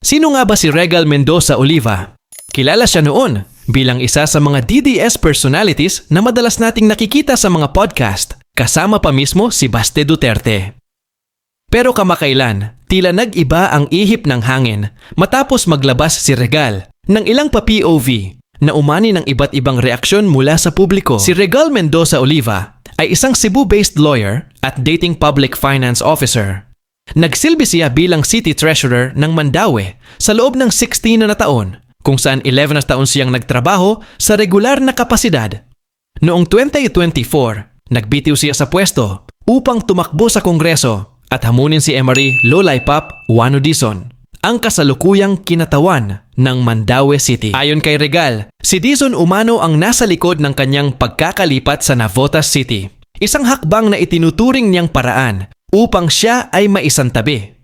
Sino nga ba si Regal Mendoza Oliva? Kilala siya noon bilang isa sa mga DDS personalities na madalas nating nakikita sa mga podcast, kasama pa mismo si Baste Duterte. Pero kamakailan, tila nag-iba ang ihip ng hangin matapos maglabas si Regal ng ilang pa-POV na umani ng iba't ibang reaksyon mula sa publiko. Si Regal Mendoza Oliva ay isang Cebu-based lawyer at dating public finance officer. Nagsilbi siya bilang city treasurer ng Mandaue sa loob ng 16 na taon kung saan 11 na taon siyang nagtrabaho sa regular na kapasidad. Noong 2024, nagbitiw siya sa pwesto upang tumakbo sa kongreso at hamunin si Emery Lolaipap Wano Dizon, ang kasalukuyang kinatawan ng Mandaue City. Ayon kay Regal, si Dizon umano ang nasa likod ng kanyang pagkakalipat sa Navotas City. Isang hakbang na itinuturing niyang paraan upang siya ay maisantabi.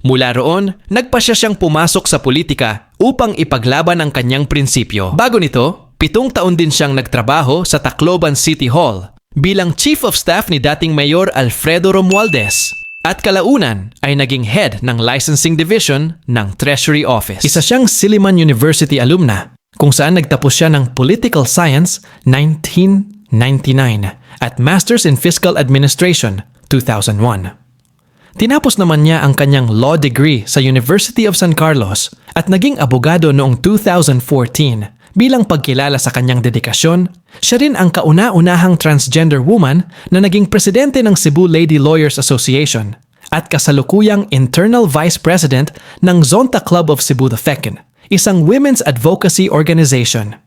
Mula roon, nagpa siya siyang pumasok sa politika upang ipaglaban ang kanyang prinsipyo. Bago nito, pitong taon din siyang nagtrabaho sa Tacloban City Hall bilang Chief of Staff ni dating Mayor Alfredo Romualdez at kalaunan ay naging head ng licensing division ng Treasury Office. Isa siyang Silliman University alumna kung saan nagtapos siya ng Political Science 1999 at Masters in Fiscal Administration 2001. Tinapos naman niya ang kanyang law degree sa University of San Carlos at naging abogado noong 2014. Bilang pagkilala sa kanyang dedikasyon, siya rin ang kauna-unahang transgender woman na naging presidente ng Cebu Lady Lawyers Association at kasalukuyang internal vice president ng Zonta Club of Cebu the Feckin, isang women's advocacy organization.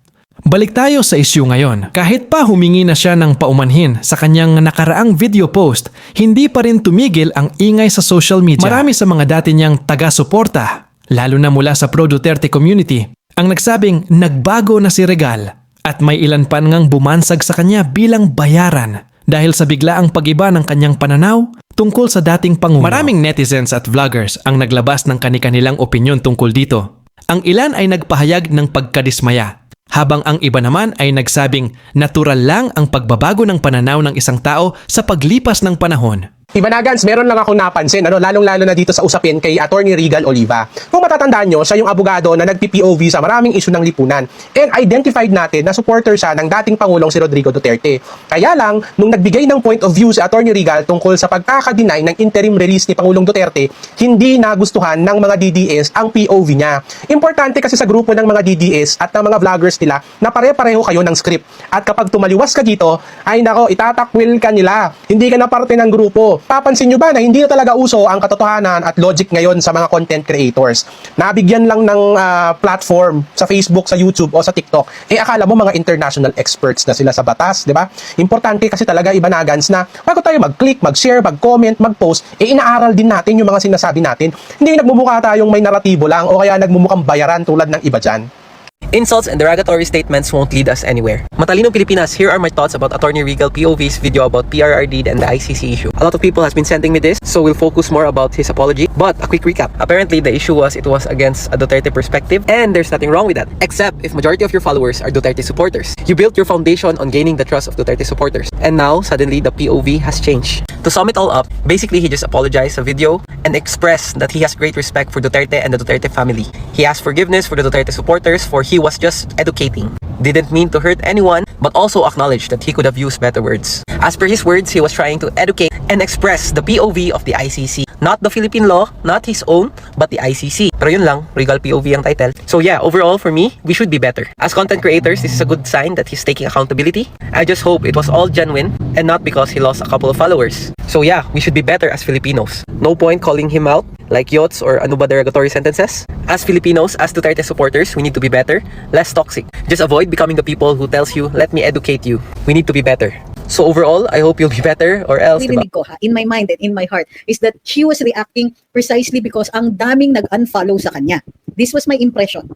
Balik tayo sa isyu ngayon. Kahit pa humingi na siya ng paumanhin sa kanyang nakaraang video post, hindi pa rin tumigil ang ingay sa social media. Marami sa mga dati niyang taga-suporta, lalo na mula sa pro-Duterte community, ang nagsabing nagbago na si Regal at may ilan pa ngang bumansag sa kanya bilang bayaran dahil sa biglaang pag-iba ng kanyang pananaw tungkol sa dating pangulo. Maraming netizens at vloggers ang naglabas ng kani-kanilang opinyon tungkol dito. Ang ilan ay nagpahayag ng pagkadismaya habang ang iba naman ay nagsabing natural lang ang pagbabago ng pananaw ng isang tao sa paglipas ng panahon. Ibanagans, meron lang akong napansin, ano, lalong-lalo na dito sa usapin kay Attorney Regal Oliva. Kung matatandaan nyo, siya yung abogado na nag-PPOV sa maraming issue ng lipunan. And identified natin na supporter siya ng dating Pangulong si Rodrigo Duterte. Kaya lang, nung nagbigay ng point of view si Attorney Regal tungkol sa pagkakadeny ng interim release ni Pangulong Duterte, hindi nagustuhan ng mga DDS ang POV niya. Importante kasi sa grupo ng mga DDS at ng mga vloggers nila na pare-pareho kayo ng script. At kapag tumaliwas ka dito, ay nako, itatakwil ka nila. Hindi ka na parte ng grupo papansin nyo ba na hindi na talaga uso ang katotohanan at logic ngayon sa mga content creators? Nabigyan lang ng uh, platform sa Facebook, sa YouTube o sa TikTok. Eh akala mo mga international experts na sila sa batas, di ba? Importante kasi talaga ibanagans na bago tayo mag-click, mag-share, mag-comment, mag-post, eh inaaral din natin yung mga sinasabi natin. Hindi nagmumukha tayong may naratibo lang o kaya nagmumukhang bayaran tulad ng iba dyan. Insults and derogatory statements won't lead us anywhere. Matalinong Pilipinas, here are my thoughts about Attorney Regal POV's video about PRRD and the ICC issue. A lot of people has been sending me this, so we'll focus more about his apology. But a quick recap. Apparently, the issue was it was against a Duterte perspective, and there's nothing wrong with that. Except if majority of your followers are Duterte supporters. You built your foundation on gaining the trust of Duterte supporters. And now, suddenly, the POV has changed. To sum it all up, basically he just apologized a video and expressed that he has great respect for Duterte and the Duterte family. He asked forgiveness for the Duterte supporters for he was just educating. Didn't mean to hurt anyone, but also acknowledged that he could have used better words. As per his words, he was trying to educate and express the POV of the ICC. Not the Philippine law, not his own, but the ICC. Pero yun lang, Regal POV ang title. So yeah, overall for me, we should be better. As content creators, this is a good sign that he's taking accountability. I just hope it was all genuine and not because he lost a couple of followers. So yeah, we should be better as Filipinos. No point calling him out like yachts or ano ba derogatory sentences. As Filipinos, as Duterte supporters, we need to be better, less toxic. Just avoid becoming the people who tells you, let me educate you. We need to be better. So overall, I hope you'll be better or else, diba? ko ha, in my mind and in my heart, is that she was reacting precisely because ang daming nag-unfollow sa kanya. This was my impression.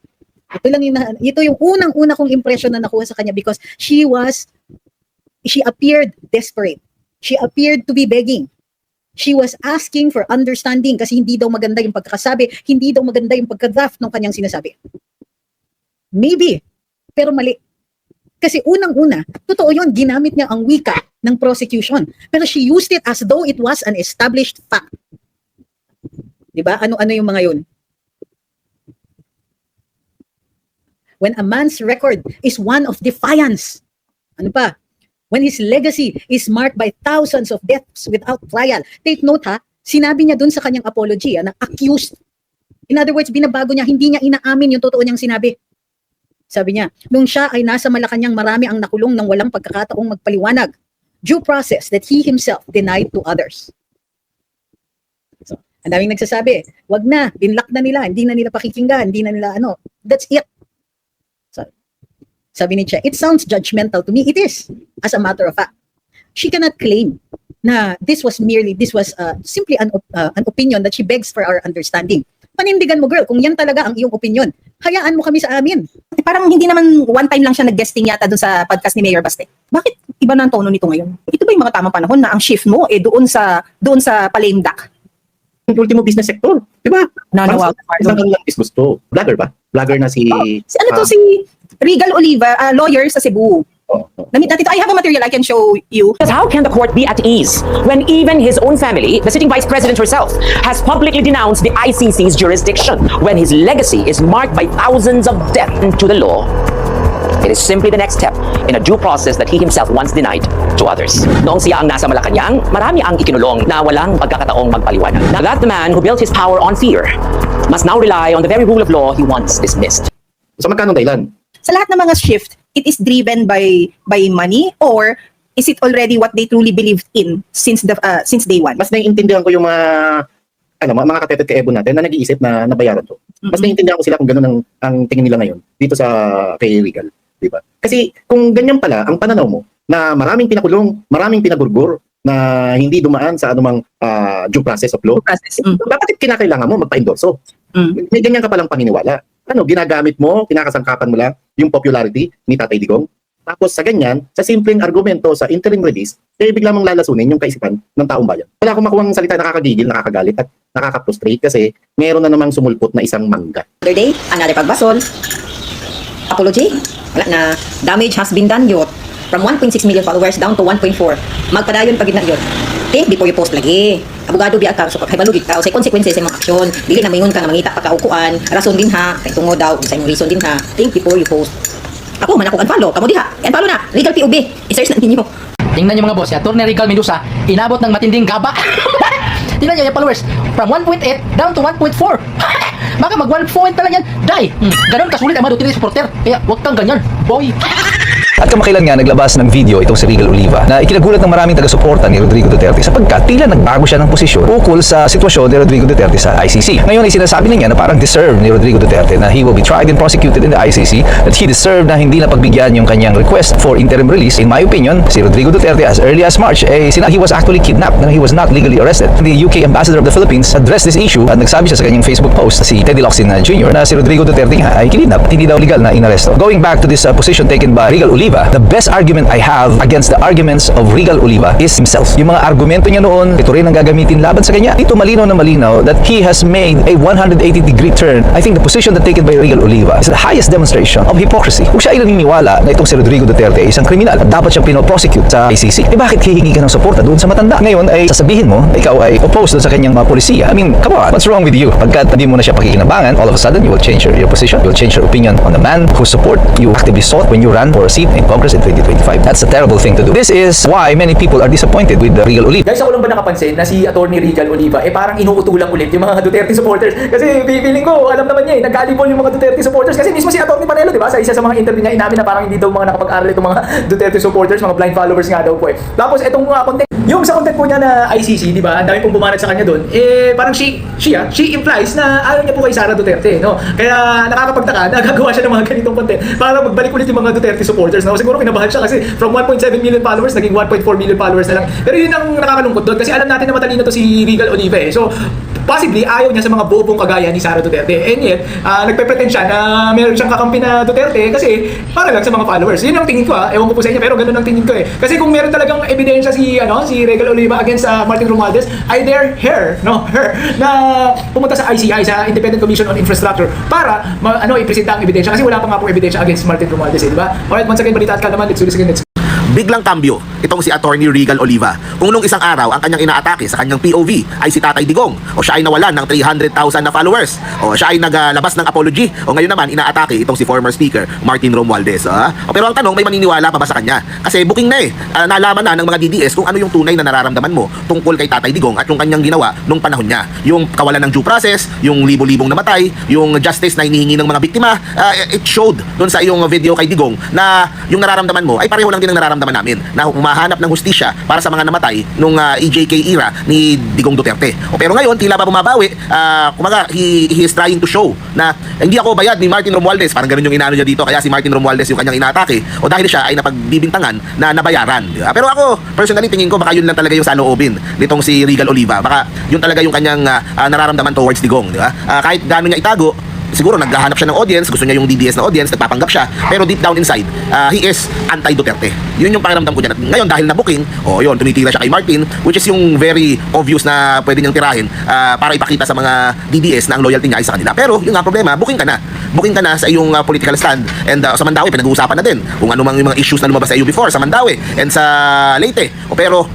Ito lang yung, ito yung unang-una kong impression na nakuha sa kanya because she was, she appeared desperate. She appeared to be begging. She was asking for understanding kasi hindi daw maganda yung pagkakasabi, hindi daw maganda yung pagka-draft ng kanyang sinasabi. Maybe, pero mali. Kasi unang-una, totoo yun, ginamit niya ang wika ng prosecution. Pero she used it as though it was an established fact. 'Di ba? Ano-ano yung mga yun? When a man's record is one of defiance. Ano pa? When his legacy is marked by thousands of deaths without trial. Take note ha, sinabi niya dun sa kanyang apology ah, na accused. In other words, binabago niya, hindi niya inaamin yung totoo niyang sinabi. Sabi niya, nung siya ay nasa Malacanang marami ang nakulong ng walang pagkakataong magpaliwanag. Due process that he himself denied to others. So, ang daming nagsasabi, wag na, binlock na nila, hindi na nila pakikinggan, hindi na nila ano. That's it. So, sabi ni Che, it sounds judgmental to me. It is, as a matter of fact. She cannot claim na this was merely, this was uh, simply an, uh, an opinion that she begs for our understanding. Panindigan mo, girl, kung yan talaga ang iyong opinion, hayaan mo kami sa amin. Parang hindi naman one time lang siya nag-guesting yata doon sa podcast ni Mayor Baste. Bakit iba na ang tono nito ngayon? Ito ba yung mga tamang panahon na ang shift mo eh doon sa doon sa palame duck? Yung ultimo business sector, di ba? Nanawagan. Isang lang business to. Vlogger ba? Vlogger na si... Si ano to ah, si Regal Oliva, ah, lawyer sa Cebu. Oh, oh. Namit natin ito. I have a material I can show you. Because how can the court be at ease when even his own family, the sitting vice president herself, has publicly denounced the ICC's jurisdiction when his legacy is marked by thousands of deaths to the law? It is simply the next step in a due process that he himself once denied to others. Noong siya ang nasa Malacanang, marami ang ikinulong na walang pagkakataong magpaliwanag. Now that the man who built his power on fear must now rely on the very rule of law he once dismissed. So magkano dahilan? Sa lahat ng mga shift, it is driven by by money or is it already what they truly believed in since the uh, since day one? Mas naiintindihan ko yung mga ano, mga mga katetet ka natin na nag-iisip na nabayaran to. Mas Mhm. naiintindihan ko sila kung gano'n ang, ang tingin nila ngayon dito sa kay Regal. Di ba? Kasi kung ganyan pala ang pananaw mo na maraming pinakulong, maraming pinagurgur na hindi dumaan sa anumang ah, due process of law, Process. Mm. dapat kinakailangan mo magpa-endorso. Mm. May ganyan ka palang paniniwala. Ano, ginagamit mo, kinakasangkapan mo lang yung popularity ni Tatay Digong. Tapos sa ganyan, sa simpleng argumento sa interim release, eh bigla mong lalasunin yung kaisipan ng taong bayan. Wala akong makuha salita nakakagigil, nakakagalit at nakaka-frustrate kasi meron na namang sumulpot na isang mangga. Other day, another pagbasol. Apology. Wala na. Damage has been done yun. From 1.6 million followers down to 1.4. Magpadayon na yun. Think before you post lagi. Abogado biya ka, so kay balugit ka, o say consequences sa mga aksyon. Dili na mingon ka nga mangita pagkaukuan. Rason din ha, kay tungo daw, sa imong reason din ha. Think before you post. Ako, man ako unfollow. Kamo diha. Unfollow na. Legal POB. I-search na ninyo. Tingnan niyo mga boss, si Atty. Regal Mendoza, inabot ng matinding gaba. Tingnan niyo yung followers, from 1.8 down to 1.4. Baka mag 1 point pala yan. Dai, hmm, ganun kasulit ang mga Duterte supporter. Kaya huwag kang ganyan, boy. At kamakailan nga naglabas ng video itong si Regal Oliva na ikinagulat ng maraming taga-suporta ni Rodrigo Duterte sapagkat tila nagbago siya ng posisyon ukol sa sitwasyon ni Rodrigo Duterte sa ICC. Ngayon ay sinasabi na niya na parang deserve ni Rodrigo Duterte na he will be tried and prosecuted in the ICC that he deserved na hindi na pagbigyan yung kanyang request for interim release. In my opinion, si Rodrigo Duterte as early as March, eh, sina he was actually kidnapped na he was not legally arrested. The UK Ambassador of the Philippines addressed this issue at nagsabi siya sa kanyang Facebook post si Teddy Locsin Jr. na si Rodrigo Duterte nga ay kinidnap hindi daw legal na inaresto. Going back to this uh, position taken by Regal Oliva, the best argument I have against the arguments of Regal Oliva is himself. Yung mga argumento niya noon, ito rin ang gagamitin laban sa kanya. Dito malinaw na malinaw that he has made a 180 degree turn. I think the position that taken by Regal Oliva is the highest demonstration of hypocrisy. Kung siya ay naniniwala na itong si Rodrigo Duterte ay isang kriminal at dapat siyang pinoprosecute sa ICC, eh bakit hihingi ka ng suporta doon sa matanda? Ngayon ay sasabihin mo, ikaw ay opposed sa kanyang mga polisiya. I mean, come on, what's wrong with you? Pagkat hindi mo na siya pakikinabangan, all of a sudden you will change your, your position. You will change your opinion on the man whose support you actively sought when you ran for a seat in Congress in 2025. That's a terrible thing to do. This is why many people are disappointed with the Regal Oliva. Guys, ako lang ba nakapansin na si Attorney Regal Oliva eh parang inuutulang ulit yung mga Duterte supporters. Kasi feeling ko, alam naman niya eh, nag-volleyball yung mga Duterte supporters. Kasi mismo si Attorney Panelo, di ba? Sa isa sa mga interview niya, inamin na parang hindi daw mga nakapag-aral itong mga Duterte supporters, mga blind followers nga daw po eh. Tapos itong uh, content, yung sa content po niya na ICC, di ba? Ang dami pong bumanat sa kanya doon. Eh, parang she, she, ah, she implies na ayaw niya po kay Sara Duterte, no? Kaya nakakapagtaka na gagawa siya ng mga ganitong content para magbalik ulit yung mga Duterte supporters, no? Siguro kinabahan siya kasi from 1.7 million followers, naging 1.4 million followers na lang. Pero yun ang nakakalungkot doon kasi alam natin na matalino to si Regal Oliva eh. So, possibly ayaw niya sa mga bobong kagaya ni Sara Duterte. And yet, uh, nagpe-pretend siya na meron siyang kakampi na Duterte kasi para lang sa mga followers. Yun ang tingin ko ah. Ewan ko po sa inyo pero ganun ang tingin ko eh. Kasi kung meron talagang ebidensya si ano si Regal Oliva against uh, Martin Romualdez, I dare her, no, her na pumunta sa ICI sa Independent Commission on Infrastructure para ma- ano ipresenta ang ebidensya kasi wala pa nga po ebidensya against Martin Romualdez, eh, di ba? Alright, once again balita at kalaman, let's do this again. Let's biglang kambyo itong si Attorney Regal Oliva. Kung nung isang araw ang kanyang inaatake sa kanyang POV ay si Tatay Digong o siya ay nawalan ng 300,000 na followers o siya ay naglabas ng apology o ngayon naman inaatake itong si former speaker Martin Romualdez. ah. O, pero ang tanong, may maniniwala pa ba sa kanya? Kasi booking na eh. Ah, nalaman na ng mga DDS kung ano yung tunay na nararamdaman mo tungkol kay Tatay Digong at yung kanyang ginawa nung panahon niya. Yung kawalan ng due process, yung libo-libong namatay, yung justice na hinihingi ng mga biktima, ah, it showed doon sa iyong video kay Digong na yung nararamdaman mo ay pareho lang din ang nararamdaman namin na humahanap ng hustisya para sa mga namatay nung ah, EJK era ni Digong Duterte. O pero ngayon, tila ba bumabawi, ah, kumaga, he, he is trying to show na hindi ako bayad ni Martin Romualdez, parang ganun yung inaano niya dito, kaya si Martin Romualdez yung kanyang inaatake, o dahil siya ay napagbibintangan na nabayaran. di ba? Pero ako, personally, tingin ko baka yun lang talaga yung saloobin nitong si Regal Oliva. Baka yun talaga yung kanyang ah, nararamdaman towards Digong. Di ba? Ah, kahit gaano niya itago, siguro naghahanap siya ng audience, gusto niya yung DDS na audience, nagpapanggap siya, pero deep down inside, ah, he is anti-Duterte. Yun yung pakiramdam ko dyan. At ngayon, dahil na-booking, o oh, yun, tumitira siya kay Martin, which is yung very obvious na pwede niyang tirahin ah, para ipakita sa mga DDS na ang loyalty niya ay sa kanila. Pero, yun nga problema, booking ka na. Booking ka na sa iyong ah, political stand. And ah, sa Mandawi, pinag-uusapan na din kung ano mang yung mga issues na lumabas sa iyo before, sa Mandawi, and sa Leyte. O pero,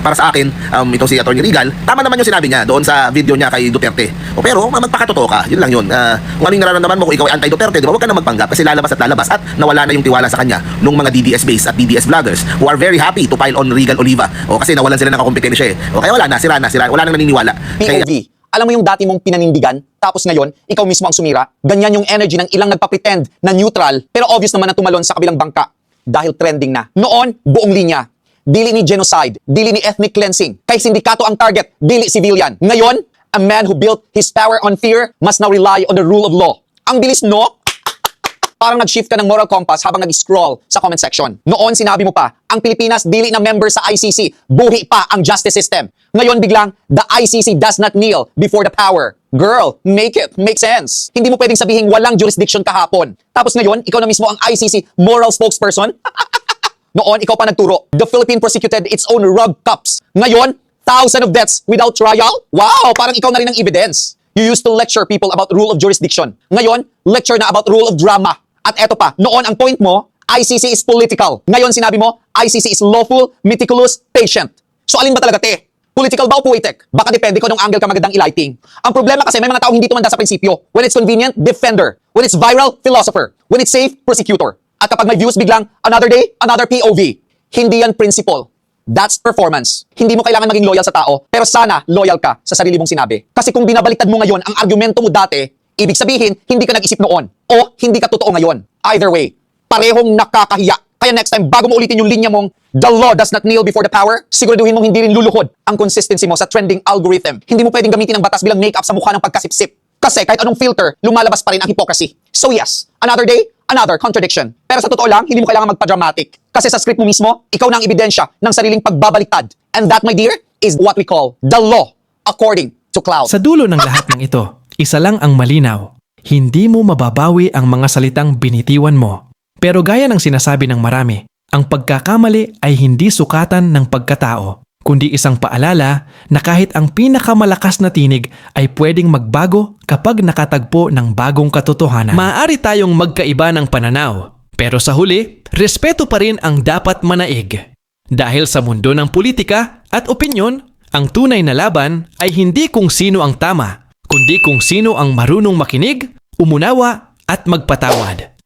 para sa akin, um, itong si Atty. Regal, tama naman yung sinabi niya doon sa video niya kay Duterte. O pero, ma- magpakatotoo ka. Yun lang yun. Ah, kung ano yung nararamdaman mo kung ikaw ay anti-Duterte, di ba? Huwag ka na magpanggap kasi lalabas at lalabas at nawala na yung tiwala sa kanya nung mga DDS base at DDS vloggers who are very happy to pile on Regal Oliva. O kasi nawalan sila ng kakompetensya eh. O kaya wala na, sira na, sira. Wala nang naniniwala. Kaya. Alam mo yung dati mong pinanindigan, tapos ngayon, ikaw mismo ang sumira. Ganyan yung energy ng ilang nagpa-pretend na neutral, pero obvious naman na tumalon sa kabilang bangka. Dahil trending na. Noon, buong linya. Dili ni genocide, dili ni ethnic cleansing. Kay sindikato ang target, dili civilian. Ngayon, a man who built his power on fear must now rely on the rule of law. Ang bilis, no? Parang nag-shift ka ng moral compass habang nag-scroll sa comment section. Noon sinabi mo pa, ang Pilipinas dili na member sa ICC, buhi pa ang justice system. Ngayon biglang, the ICC does not kneel before the power. Girl, make it make sense. Hindi mo pwedeng sabihin walang jurisdiction kahapon. Tapos ngayon, ikaw na mismo ang ICC moral spokesperson? Noon, ikaw pa nagturo. The Philippine prosecuted its own rug cups. Ngayon, thousand of deaths without trial? Wow, parang ikaw na rin ang evidence. You used to lecture people about rule of jurisdiction. Ngayon, lecture na about rule of drama. At eto pa, noon ang point mo, ICC is political. Ngayon sinabi mo, ICC is lawful, meticulous, patient. So alin ba talaga te? Political ba o poetic? Baka depende kung anong angle ka magandang ilighting. Ang problema kasi may mga taong hindi tumanda sa prinsipyo. When it's convenient, defender. When it's viral, philosopher. When it's safe, prosecutor. At kapag may views biglang, another day, another POV. Hindi yan principle. That's performance. Hindi mo kailangan maging loyal sa tao, pero sana loyal ka sa sarili mong sinabi. Kasi kung binabaliktad mo ngayon ang argumento mo dati, ibig sabihin, hindi ka nag-isip noon. O hindi ka totoo ngayon. Either way, parehong nakakahiya. Kaya next time, bago mo ulitin yung linya mong, the law does not kneel before the power, siguraduhin mong hindi rin luluhod ang consistency mo sa trending algorithm. Hindi mo pwedeng gamitin ang batas bilang make-up sa mukha ng pagkasipsip. Kasi kahit anong filter, lumalabas pa rin ang hypocrisy. So yes, another day, another contradiction. Pero sa totoo lang, hindi mo kailangan magpa-dramatic. Kasi sa script mo mismo, ikaw na ang ebidensya ng sariling pagbabaliktad. And that, my dear, is what we call the law according to Cloud. Sa dulo ng lahat ng ito, isa lang ang malinaw. Hindi mo mababawi ang mga salitang binitiwan mo. Pero gaya ng sinasabi ng marami, ang pagkakamali ay hindi sukatan ng pagkatao, kundi isang paalala na kahit ang pinakamalakas na tinig ay pwedeng magbago kapag nakatagpo ng bagong katotohanan. Maaari tayong magkaiba ng pananaw, pero sa huli, respeto pa rin ang dapat manaig. Dahil sa mundo ng politika at opinyon, ang tunay na laban ay hindi kung sino ang tama, kundi kung sino ang marunong makinig, umunawa at magpatawad.